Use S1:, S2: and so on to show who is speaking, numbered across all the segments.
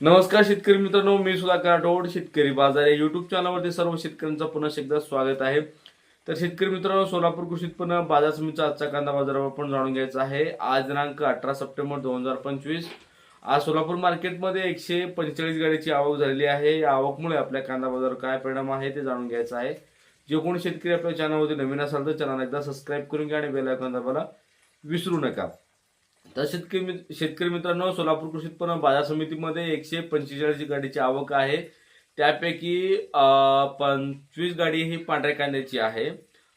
S1: नमस्कार शेतकरी मित्रांनो मी सुधाकर राठोड शेतकरी बाजार या युट्यूब चॅनलवरती सर्व शेतकऱ्यांचं पुन्हा एकदा स्वागत आहे. तर शेतकरी मित्रांनो सोलापूर कृषी उत्पन्न बाजार समितीचा आजचा कांदा बाजारावर पण जाणून घ्यायचा आहे. आज दिनांक अठरा सप्टेंबर दोन हजार पंचवीस. आज सोलापूर मार्केटमध्ये एकशे पंचेचाळीस गाडीची आवक झालेली आहे. या आवकमुळे आपल्या कांदा बाजारावर काय परिणाम आहे ते जाणून घ्यायचं आहे. जे कोणी शेतकरी आपल्या चॅनलवरती नवीन असाल तर चॅनल एकदा सबस्क्राईब करून घ्या आणि बेल आयकॉन दाबायला विसरू नका. तर शेतकरी मित्र शेतकरी मित्रांनो सोलापूर कृषी उत्पन्न बाजार समितीमध्ये एकशे पंचेचाळीस गाडीची आवक आहे. त्यापैकी पंचवीस गाडी ही पांढऱ्या कांद्याची आहे.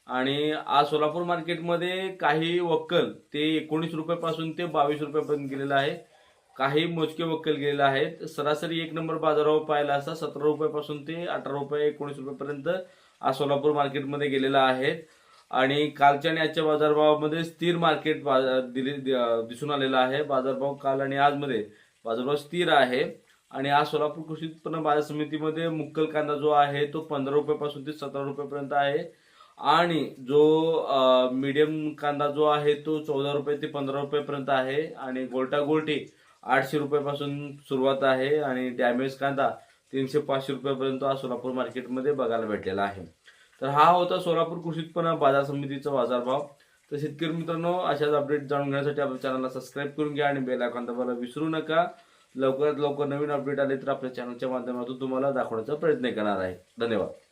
S1: आणि आज सोलापूर मार्केटमध्ये काही वक्कल ते एकोणीस रुपयापासून ते बावीस रुपयापर्यंत गेलेलं आहे. काही मोजके वक्कल गेलेले आहेत सरासरी एक नंबर बाजारावर पाहिला असता सतरा रुपयापासून ते अठरा रुपये एकोणीस रुपयापर्यंत आज सोलापूर मार्केटमध्ये गेलेला आहे. आणि कालच्या आणि आजच्या बाजारभावामध्ये स्थिर मार्केट दिले दिसून आलेला आहे. बाजारभाव काल आणि आजमध्ये बाजारभाव स्थिर आहे. आणि आज सोलापूर कृषी उत्पन्न बाजार समितीमध्ये मुक्कल कांदा जो आहे तो पंधरा रुपयापासून ते सतरा रुपयापर्यंत आहे. आणि जो मीडियम कांदा जो आहे तो चौदा रुपये ते पंधरा रुपयापर्यंत आहे. आणि गोल्टा गोल्टी आठशे रुपयापासून सुरुवात आहे. आणि डॅमेज कांदा तीनशे पाचशे रुपयापर्यंत आज सोलापूर मार्केटमध्ये बघायला भेटलेला आहे. तर हा होता सोलापूर कृषी उत्पन्न बाजार समितीचा बाजारभाव. तर शेतकरी मित्रांनो अशाच अपडेट जाणून घेण्यासाठी आपल्या चॅनलला सबस्क्राईब करून घ्या आणि बेल आयकॉन दाबायला विसरू नका. लवकरात लवकर नवीन अपडेट आले तर आपल्या चॅनलच्या माध्यमातून तुम्हाला दाखवण्याचा प्रयत्न करणार आहे. धन्यवाद.